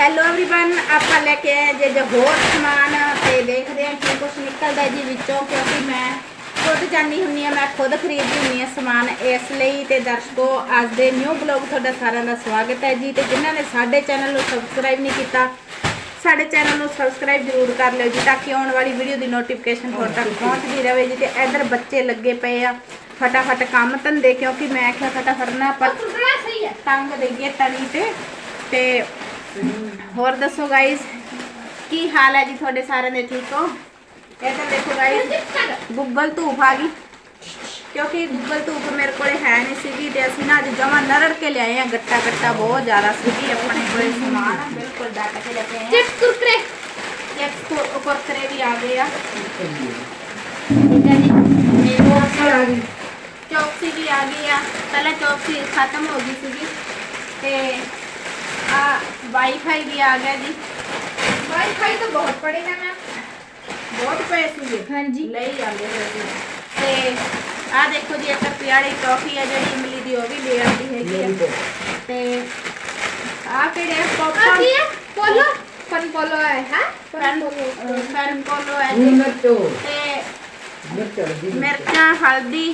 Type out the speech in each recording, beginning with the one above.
Hello everyone ਆਪਾਂ ਲੈ ਕੇ ਆਏ ਜੇ ਜੋ ਹੋਰ ਸਮਾਨ ਤੇ ਦੇਖਦੇ ਹਾਂ ਕੀ ਕੁਝ ਨਿਕਲਦਾ ਜੀ ਵਿੱਚੋਂ ਕਿਉਂਕਿ ਮੈਂ ਖੁਦ ਜਾਣੀ ਹੁੰਨੀ ਆ ਮੈਂ ਖੁਦ ਖਰੀਦਦੀ ਹੁੰਨੀ ਆ ਸਮਾਨ ਇਸ ਲਈ ਤੇ ਦਰਸ਼ਕੋ ਅੱਜ ਦੇ ਨਿਊ ਬਲੌਗ ਤੁਹਾਡਾ ਸਾਰਿਆਂ ਦਾ ਸਵਾਗਤ ਹੈ ਜੀ ਤੇ ਜਿਨ੍ਹਾਂ ਨੇ ਸਾਡੇ ਚੈਨਲ ਨੂੰ ਸਬਸਕ੍ਰਾਈਬ ਨਹੀਂ ਕੀਤਾ ਸਾਡੇ ਚੈਨਲ ਨੂੰ ਸਬਸਕ੍ਰਾਈਬ ਜ਼ਰੂਰ ਕਰ ਲਿਓ ਜੀ ਤਾਂ ਕਿ ਆਉਣ ਵਾਲੀ ਵੀਡੀਓ ਦੀ ਨੋਟੀਫਿਕੇਸ਼ਨ ਤੁਹਾਡੇ ਤੱਕ ਪਹੁੰਚਦੀ ਰਹੇ ਜੀ ਤੇ ਇੱਧਰ ਬੱਚੇ ਲੱਗੇ ਪਏ ਆ ਫਟਾਫਟ ਕੰਮ ਧੰਦੇ ਕਿਉਂਕਿ ਮੈਂ ਆਖਿਆ ਫਟਾਫਟ ਨਾ ਆਪਾਂ ਸਹੀ ਹੈ ਟੰਗ ਦੇਈਏ ਤਲੀ ਤੇ ਤੇ ਹੋਰ ਦੱਸੋ ਗਾਇਸ ਕੀ ਹਾਲ ਹੈ ਜੀ ਤੁਹਾਡੇ ਸਾਰਿਆਂ ਦੇ ਠੀਕ ਹੋ? ਇੱਧਰ ਦੇਖੋ ਗਾਇਸ ਗੂਗਲ ਧੂਫ ਆ ਗਈ। ਕਿਉਂਕਿ ਗੂਗਲ ਧੂਫ ਮੇਰੇ ਕੋਲੇ ਹੈ ਨਹੀਂ ਸੀਗੀ ਤੇ ਅਸੀਂ ਨਾ ਅੱਜ ਜਮਾ ਨਰੜ ਕੇ ਲਿਆਏ ਆ ਗੱਟਾ ਗੱਟਾ ਬਹੁਤ ਜ਼ਿਆਦਾ ਸੀਗੀ ਆਪਣੇ ਕੋਲੇ ਸਮਾਨ ਆ, ਬਿਲਕੁਲ ਡੱਟ ਕੇ ਲੈ ਕੇ ਆਏ ਚਿਪਸ ਕੁਰਕਰੇ। ਆ ਇੱਕ ਕੁ- ਕੁਰਕਰੇ ਵੀ ਆ ਗਏ ਆ। ਠੀਕ ਹੈ ਜੀ। ਇਹ ਆ ਗਈ। ਚੌਕਸੀ ਵੀ ਆ ਗਈ ਆ। ਪਹਿਲਾਂ ਚੌਕਸੀ ਖਤਮ ਹੋ ਗਈ ਸੀਗੀ ਤੇ ਆ ਵਾਈਫਾਈ ਵੀ ਆ ਗਿਆ ਜੀ। ਵਾਈਫਾਈ ਤਾਂ ਬਹੁਤ ਪੜੇ ਨੇ ਮੈਂ। ਬਹੁਤ ਪਏ ਸੀਗੇ ਹਾਂਜੀ। ਲਈ ਜਾਂਦੇ ਸੀ ਤੇ ਆ ਦੇਖੋ ਜੀ ਇੱਕ ਪਿਆਰੀ ਟੌਫੀ ਹੈ ਜਿਹੜੀ ਇਮਲੀ ਦੀ ਉਹ ਵੀ ਲੈ ਆਂਦੀ ਹੈਗੀ ਹੈ ਤੇ ਆ ਕਿਹੜੇ ਪੌਪਕਾਰਨ ਕੀ ਪੋਲੋ? ਫਨ ਪੋਲੋ ਹੈ ਹਾਂ? Fun polo. ਫਨ ਪੋਲੋ ਹੈ ਜੀ। ਤੇ ਮਿਰਚਾਂ ਹਲਦੀ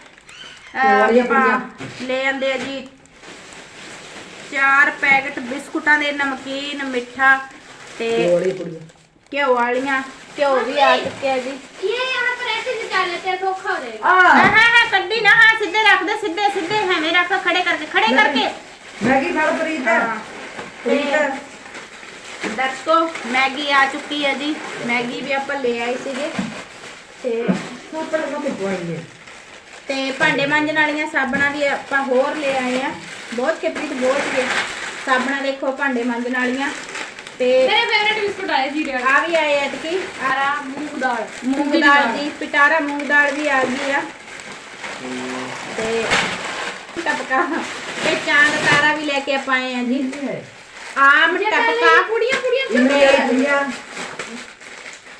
हैं ਦੇਖੋ ਗਾਇਸ ਵਾਲੀਆਂ ਲੈ ਆਂਦੇ ਆ ਜੀ ਚਾਰ ਪੈਕਟ ਬਿਸਕੁਟਾਂ ਦੇ ਨਮਕੀਨ ਮਿੱਠਾ ਤੇ बड़ी कुड़ी ਘਿਓ ਵਾਲੀਆਂ ਘਿਓ ਵੀ ਆ ਚੁੱਕਿਆ ਜੀ ये यहाँ पर ऐसे निकाल लेते हैं धोखा हो जाएगा ਹਾਂ आ ਹਾਂ ਹਾਂ ਕੱਢੀ ਨਾ ਹਾਂ ਸਿੱਧੇ ਰੱਖ ਦੇ ਸਿੱਧੇ ਸਿੱਧੇ ਐਵੇਂ ਰੱਖ ਖੜੇ ਕਰਕੇ ਖੜੇ ਕਰਕੇ मैगी खड़ प्रीत ਹਾਂ। प्रीत ਦਰਸ਼ਕੋ ਮੈਗੀ ਆ ਚੁੱਕੀ ਹੈ ਜੀ ਮੈਗੀ ਵੀ ਆਪਾਂ ਲੈ ਆਏ ਸੀਗੇ ਤੇ ऊपर मत बोएंगे ਤੇ ਭਾਂਡੇ ਮਾਂਜਣ ਵਾਲੀਆਂ ਸਾਬਣਾਂ ਵੀ ਆਪਾਂ ਹੋਰ ਲੈ ਆਏ ਆ। ਬਹੁਤ ਕਿਪਰੀਤ ਬਹੁਤ ਗਏ ਸਾਬਣਾਂ ਦੇਖੋ ਭਾਂਡੇ ਮਾਂਜਣ ਵਾਲੀਆਂ। ਤੇ ਮੇਰੇ ਫੇਵਰੇਟ ਬਿਸਕੁਟ ਆਏ ਜੀਰੇ ਆ ਵੀ ਆਏ ਐਤਕੀ। ਆਰਾ ਮੂੰਗ ਦਾਲ। ਮੂੰਗ ਦਾਲ ਦੀ ਪਟਾਰਾ ਮੂੰਗ ਦਾਲ ਵੀ ਆ ਗਈ ਆ। ਤੇ ਟਪਕਾ ਤੇ ਚਾਂਦ ਤਾਰਾ ਵੀ ਲੈ ਕੇ ਆਪਾਂ ਆਏ ਆ ਜੀ। ਆਮ ਟਪਕਾ। ਕੁੜੀਆਂ ਕੁੜੀਆਂ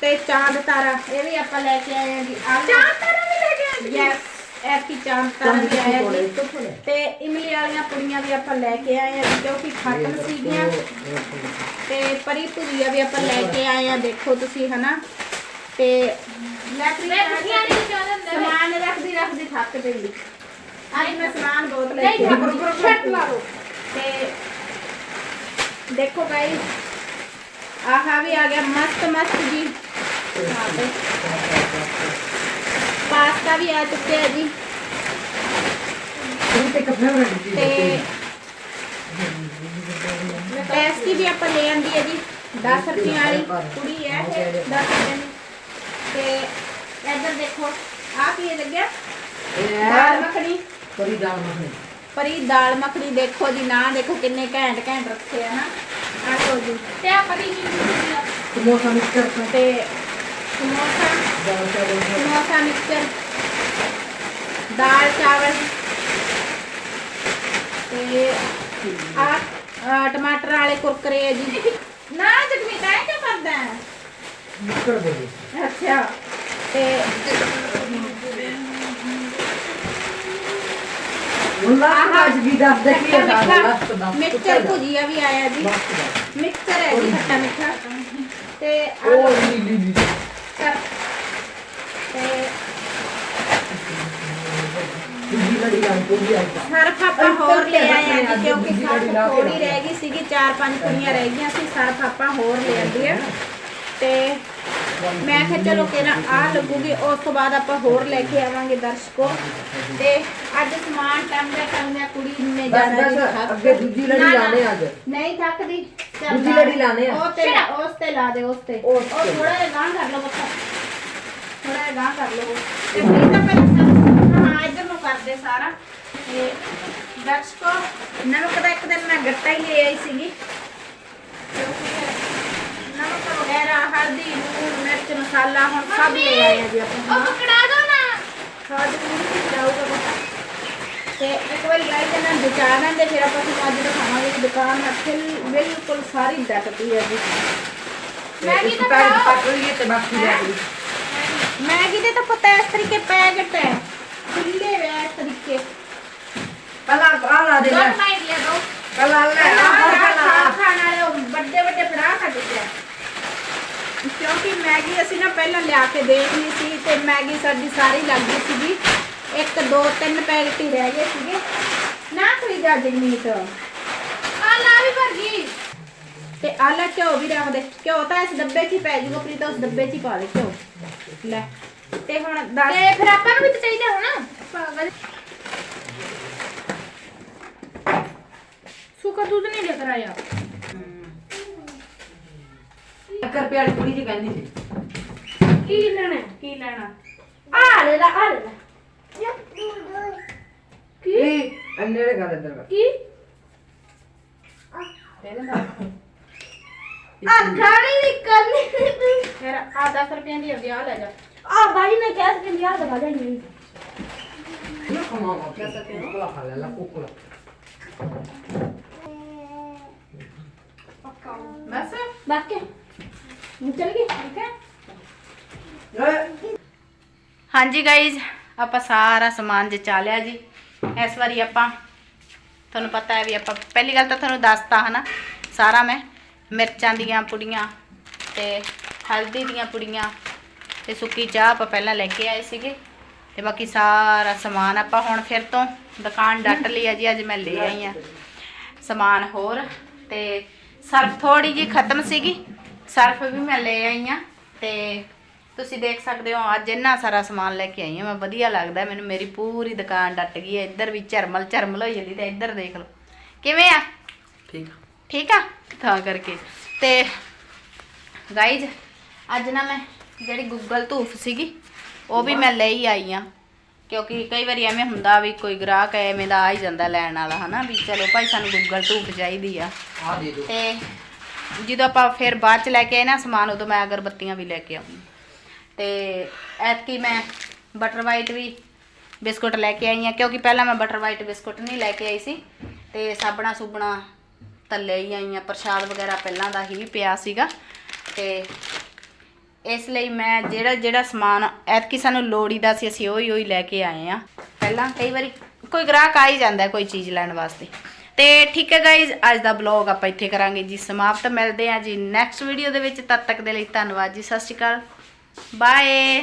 ਤੇ ਚਾਂਦ ਤਾਰਾ ਇਹ ਵੀ ਆਪਾਂ ਲੈ ਕੇ ਆਏ ਆ ਜੀ। ਚਾਂਦ ਤਾਰਾ ਵੀ ਲੈ ਕੇ ਆਏ ਯੈਸ ਐਸੀ ਚਾਂਤਾ ਵੀ ਆਇਆ ਸੀ ਤੇ ਇਮਲੀ ਵਾਲੀਆਂ ਪੁੜੀਆਂ ਵੀ ਆਪਾਂ ਲੈ ਕੇ ਆਏ ਆ ਕਿਉਂਕਿ ਖਤਮ ਸੀਗੀਆਂ ਤੇ ਪਰੀ ਭੁਜੀਆ ਵੀ ਆਪਾਂ ਲੈ ਕੇ ਆਏ ਆ ਦੇਖੋ ਤੁਸੀਂ ਹਨਾ? ਤੇ ਲੈਟਰੀ ਸਮਾਨ ਰੱਖਦੀ ਰੱਖਦੀ ਥੱਕ ਗਈ ਆਈ ਮੈਂ ਸਮਾਨ ਬਹੁਤ ਲੈ ਕੇ ਛੱਟ ਮਾਰੋ। ਤੇ ਦੇਖੋ ਗਾਇਸ ਆਹਾ ਵੀ ਆ ਗਿਆ ਮਸਤ ਮਸਤ ਜੀ ਹਾਂ ਆਟਾ ਵੀ ਆ ਚੁੱਕਿਆ ਜੀ। ਤੇ ਪੈਸਟੀ ਵੀ ਆਪਾਂ ਲੈ ਆਂਦੀ ਹੈ ਜੀ। 10 ਰੁਪਏ ਵਾਲੀ ਕੁੜੀ ਹੈ ਇਹ 10 ਰੁਪਏ ਤੇ ਇੱਧਰ ਦੇਖੋ ਆ ਕੀ ਲੱਗਿਆ? ਦਾਲ ਮੱਖਣੀ। ਪਰੀ ਦਾਲ ਮੱਖਣੀ। ਪਰੀ ਦਾਲ ਮੱਖਣੀ ਦੇਖੋ ਜੀ ਨਾ ਦੇਖੋ ਕਿੰਨੇ ਘੈਂਟ ਘੈਂਟ ਰੱਖੇ ਆ ਨਾ। ਆ ਕੋ ਜੀ। ਤੇ ਆ ਪਰੀ ਜੀ ਸਮੋਸਾ ਮਿਕਸਚਰ। ਤੇ ਸਮੋਸਾ ਸਮੋਸਾ ਮਿਕਸਚਰ। ਦਾਲ ਚਾਵਲ ਤੇ ਆ ਟਮਾਟਰ ਵਾਲੇ ਕੁਰਕਰੇ ਆ ਜੀ ਨਾ ਜਗਮੀ ਤਾਂ ਕਿ ਕਰਦਾ ਹੈ ਨਿਕਲ ਗਈ ਅੱਛਾ ਤੇ ਉਹਨਾਂ ਦਾ ਅੱਜ ਵੀ ਦੱਸ ਦੇ ਕੀ ਦਾ ਮਿਕਸਚਰ ਭੁਜੀਆ ਵੀ ਆਇਆ ਜੀ ਮਿਕਸਚਰ ਹੈ ਜੀ ਖੱਟਾ ਮਿੱਠਾ ਤੇ ਉਹ ਲੀ ਲੀ ਲੀ ਸਰ ਆਪਾਂ ਹੋਰ ਲੈ ਆਏ ਆ ਜੀ, ਕਿਉਂਕਿ ਸਰਫ ਥੋੜੀ ਰਹਿ ਗਈ ਸੀਗੀ ਚਾਰ ਪੰਜ ਕੁੜੀਆਂ ਰਹਿ ਗਈਆਂ ਸੀ ਸਰਫ ਆਪਾਂ ਹੋਰ ਲੈ ਆਂਦੀ ਆ ਤੇ ਮੈਂ ਕਿਹਾ ਚਲੋ ਕਿਹੜਾ ਆ ਲੱਗੂਗੀ ਉਸ ਤੋਂ ਬਾਅਦ ਆਪਾਂ ਹੋਰ ਲੈ ਕੇ ਆਵਾਂਗੇ ਦਰਸ਼ਕੋ। ਤੇ ਅੱਜ ਸਮਾਨ ਟੰਗਦਾ ਟੰਗਦਾ ਕੁੜੀ ਨੇ ਜਾਣਾ ਬਸ, ਅੱਗੇ ਦੂਜੀ ਲੜੀ ਨਾ, ਆ ਅੱਜ। ਨਹੀਂ ਥੱਕਦੀ ਚੱਲ ਦੂਜੀ ਲੜੀ ਲਾਉਣੇ ਆ। ਉਹ ਤੇ ਉਸ ਤੇ ਲਾ ਦੇ ਉਸ ਤੇ। ਉਹ ਥੋੜਾ ਜਿਹਾ ਗਾਂ ਕਰ ਲਓ ਬੱਚਾ ਥੋੜਾ ਜਿਹਾ ਗਾਂ ਕਰ ਲਓ। ਤੇ ਫਿਰ ਪਹਿਲਾਂ ਕਰਦੇ ਸਾਰਾ। ਤੇ ਦਰਸ਼ਕੋ ਨਮਕ ਦਾ ਇੱਕ ਦਿਨ ਮੈਂ ਗੱਟਾ ਹੀ ਲੈ ਆਈ ਸੀਗੀ। ਕਿਉਂਕਿ ਨਮਕ ਵਗੈਰਾ ਹਲਦੀ ਲੂਣ ਮਿਰਚ ਮਸਾਲਾ ਹੁਣ ਸਭ ਲੈ ਆਏ ਆ ਜੀ ਆਪਾਂ। ਉਹ ਪਕੜਾ ਦੋ ਨਾ। ਖਾਦ ਵੀ ਜਾਊਗਾ ਪਤਾ। ਤੇ ਇੱਕ ਵਾਰੀ ਗਾਈ ਜਨਾਂ ਦੁਕਾਨਾਂ ਦੇ ਫਿਰ ਆਪਾਂ ਤੁਹਾਨੂੰ ਅੱਜ ਦਿਖਾਵਾਂਗੇ ਕਿ ਦੁਕਾਨ ਇੱਥੇ ਬਿਲਕੁਲ ਸਾਰੀ ਡੱਕਦੀ ਹੈ ਜੀ। ਮੈਗੀ ਇੱਕ ਤਾਂ ਪੈਕਟ ਖਾਓ। ਪੱਕ ਲਈ ਤੇ ਬਾਕੀ ਲੈ ਗਈ ਮੈਗੀ ਦੇ ਤਾਂ ਪਤਾ ਇਸ ਤਰੀਕੇ ਪੈਕਟ ਹੈ। ਖੁੱਲੇ ਵੇ ਇਸ ਤਰੀਕੇ ਪਹਿਲਾਂ ਆ ਲਾ ਦੇ ਡੋਂਟ ਮਾਈਂਡ ਲਿਆ ਦੋ। ਪਹਿਲਾਂ ਲੈ ਆ ਆਹ ਫੜ ਖਾ ਪਹਿਲਾਂ ਖਾਣ ਵਾਲੇ ਉਹ ਵੱਡੇ ਵੱਡੇ ਫੜਾ ਕੱਢ ਆ ਕਿਉਂਕਿ ਮੈਗੀ ਅਸੀਂ ਨਾ ਪਹਿਲਾਂ ਲਿਆ ਕੇ ਦੇਖ ਲਈ ਸੀ ਤੇ ਮੈਗੀ ਸਾਡੀ ਸਾਰੀ ਲੱਗ ਗਈ ਸੀਗੀ। ਇੱਕ ਦੋ ਤਿੰਨ ਪੈਕਟ ਹੀ ਰਹਿ ਗਏ ਸੀਗੇ। ਨਾ ਖਰੀਦਾ ਜਗਮੀਤ ਆ ਲਾ ਵੀ ਭਰ ਗਈ ਤੇ ਆਲਾ ਘਿਓ ਵੀ ਰੱਖ ਦੇ। ਘਿਓ ਤਾਂ ਇਸ ਡੱਬੇ 'ਚ ਹੀ ਪੈ ਜੂਗਾ ਪ੍ਰੀਤਾ ਉਸ ਡੱਬੇ 'ਚ ਹੀ ਪਾ ਦੇ ਘਿਓ। ਲੈ। ਤੇ ਹੁਣ ਦੱਸ ਤੇ ਫਿਰ ਆਪਾਂ ਨੂੰ ਵੀ ਤਾਂ ਚਾਹੀਦਾ ਹੋਣਾ। ਪਾਗਲ। ਸੁੱਕਾ ਦੁੱਧ ਨਹੀਂ ਲੈ ਕਰ ਆਇਆ 1 ਰੁਪਏ ਵਾਲੀ ਕੁੜੀ ਜੀ ਕਹਿੰਦੀ ਸੀ। ਕੀ ਲੈਣਾ ਹੈ? ਕੀ ਲੈਣਾ? ਆ ਲੈ ਲਾ ਆ ਲੈ ਲਾ। ਕੀ? ਕੀ ਅੰਨੇੜੇ ਕਰ ਇੱਧਰ ਕਰ। ਕੀ? ਆ ਨਹੀਂ ਕਰਨੀ ਫਿਰ ਆ 10 ਰੁਪਏ ਦੀ ਆ ਲੈ ਜਾ। ਆ ਭਾਈ ਨੇ ਕਿਹਾ ਸੀ ਕਿ ਯਾਰ ਦਬਾ ਦੇਣੀ ਨਾ ਕਮਾਵਾ ਕਿਆ ਤਾਂ ਕੁਕਲਾ ਖਾ ਲੈ ਲਾ ਕੁਕਲਾ ਬਸ? ਬਾਕੀ ਚਲ ਗਈ ਠੀਕ ਹੈ। ਹਾਂਜੀ ਗਾਈਜ਼ ਆਪਾਂ ਸਾਰਾ ਸਮਾਨ ਜਚਾ ਲਿਆ ਜੀ। ਇਸ ਵਾਰੀ ਆਪਾਂ ਤੁਹਾਨੂੰ ਪਤਾ ਹੈ ਵੀ ਆਪਾਂ ਪਹਿਲੀ ਗੱਲ ਤਾਂ ਤੁਹਾਨੂੰ ਦੱਸਤਾ ਹਨਾ ਸਾਰਾ ਮੈਂ ਮਿਰਚਾਂ ਦੀਆਂ ਪੁੜੀਆਂ ਤੇ ਹਲਦੀ ਦੀਆਂ ਪੁੜੀਆਂ ਤੇ ਸੁੱਕੀ ਚਾਹ ਆਪਾਂ ਪਹਿਲਾਂ ਲੈ ਕੇ ਆਏ ਸੀਗੇ। ਤੇ ਬਾਕੀ ਸਾਰਾ ਸਮਾਨ ਆਪਾਂ ਹੁਣ ਫਿਰ ਤੋਂ ਦੁਕਾਨ ਡੱਟ ਲਈ ਆ ਜੀ ਅੱਜ ਮੈਂ ਲੈ ਆਈ ਆ। ਸਮਾਨ ਹੋਰ ਤੇ ਸਰਫ ਥੋੜੀ ਜੀ ਖਤਮ ਸੀਗੀ ਸਰਫ ਵੀ ਮੈਂ ਲੈ ਆਈ ਆ ਤੇ ਤੁਸੀਂ ਦੇਖ ਸਕਦੇ ਹੋ ਅੱਜ ਇੰਨਾ ਸਾਰਾ ਸਮਾਨ ਲੈ ਕੇ ਆਈ ਹਾਂ ਮੈਂ ਵਧੀਆ ਲੱਗਦਾ ਮੈਨੂੰ ਮੇਰੀ ਪੂਰੀ ਦੁਕਾਨ ਡੱਟ ਗਈ ਹੈ ਇੱਧਰ ਵੀ ਝਰਮਲ ਝਰਮਲ ਹੋਈ ਜਾਂਦੀ ਤੇ ਇੱਧਰ ਦੇਖ ਲਓ। ਕਿਵੇਂ ਆ? ਠੀਕ ਠੀਕ ਆ? ਤਾਂ ਕਰਕੇ। ਤੇ ਗਾਈਜ਼ ਅੱਜ ਨਾ ਮੈਂ ਜਿਹੜੀ ਗੂਗਲ ਧੂਫ ਸੀਗੀ ਉਹ ਵੀ ਮੈਂ ਲੈ ਹੀ ਆਈ ਆ। ਕਿਉਂਕਿ ਕਈ ਵਾਰੀ ਐਵੇਂ ਹੁੰਦਾ ਵੀ ਕੋਈ ਗ੍ਰਾਹਕ ਐਵੇਂ ਦਾ ਆ ਹੀ ਜਾਂਦਾ ਲੈਣ ਵਾਲਾ ਹਨਾ ਵੀ ਚਲੋ ਭਾਈ ਸਾਨੂੰ ਗੂਗਲ ਧੂਫ ਚਾਹੀਦੀ ਆ। ਆ ਦੇ ਤੇ ਜਦੋਂ ਆਪਾਂ ਫਿਰ ਬਾਅਦ ਚ ਲੈ ਕੇ ਆਏ ਨਾ ਸਮਾਨ ਉਦੋਂ ਮੈਂ ਅਗਰਬੱਤੀਆਂ ਵੀ ਲੈ ਕੇ ਆਉਂਗੀ ਤੇ ਐਤਕੀ ਮੈਂ ਬਟਰ ਵਾਈਟ ਵੀ ਬਿਸਕੁਟ ਲੈ ਕੇ ਆਈ ਆ ਕਿਉਂਕਿ ਪਹਿਲਾਂ ਮੈਂ ਬਟਰ ਵਾਈਟ ਬਿਸਕੁਟ ਨਹੀਂ ਲੈ ਕੇ ਆਈ ਸੀ। ਤੇ ਸਾਬਣਾ ਸੁਬਣਾ ਤੱਲੇ ਹੀ ਆਈ ਆ ਪ੍ਰਸ਼ਾਦ ਵਗੈਰਾ ਪਹਿਲਾਂ ਦਾ ਹੀ ਪਿਆ ਸੀਗਾ। ਤੇ ਇਸ ਲਈ ਮੈਂ ਜਿਹੜਾ ਜਿਹੜਾ ਸਮਾਨ ਐਤਕੀ ਸਾਨੂੰ ਲੋੜੀ ਦਾ ਸੀ, ਅਸੀਂ ਉਹੀ ਉਹੀ ਲੈ ਕੇ ਆਏ ਆ ਪਹਿਲਾਂ ਕਈ ਵਾਰੀ ਕੋਈ ਗ੍ਰਾਹਕ ਆ ਹੀ ਜਾਂਦਾ ਕੋਈ ਚੀਜ਼ ਲੈਣ ਵਾਸਤੇ। ਤੇ ਠੀਕ ਹੈ ਗਾਇਜ਼ ਅੱਜ ਦਾ ਬਲੌਗ ਆਪਾਂ ਇੱਥੇ ਕਰਾਂਗੇ ਜੀ, ਸਮਾਪਤ ਮਿਲਦੇ ਆ ਜੀ ਨੈਕਸਟ ਵੀਡੀਓ ਦੇ ਵਿੱਚ, ਤਦ ਤੱਕ ਦੇ ਲਈ ਧੰਨਵਾਦ ਜੀ, ਸਤਿ ਸ਼੍ਰੀ ਅਕਾਲ ਬਾਏ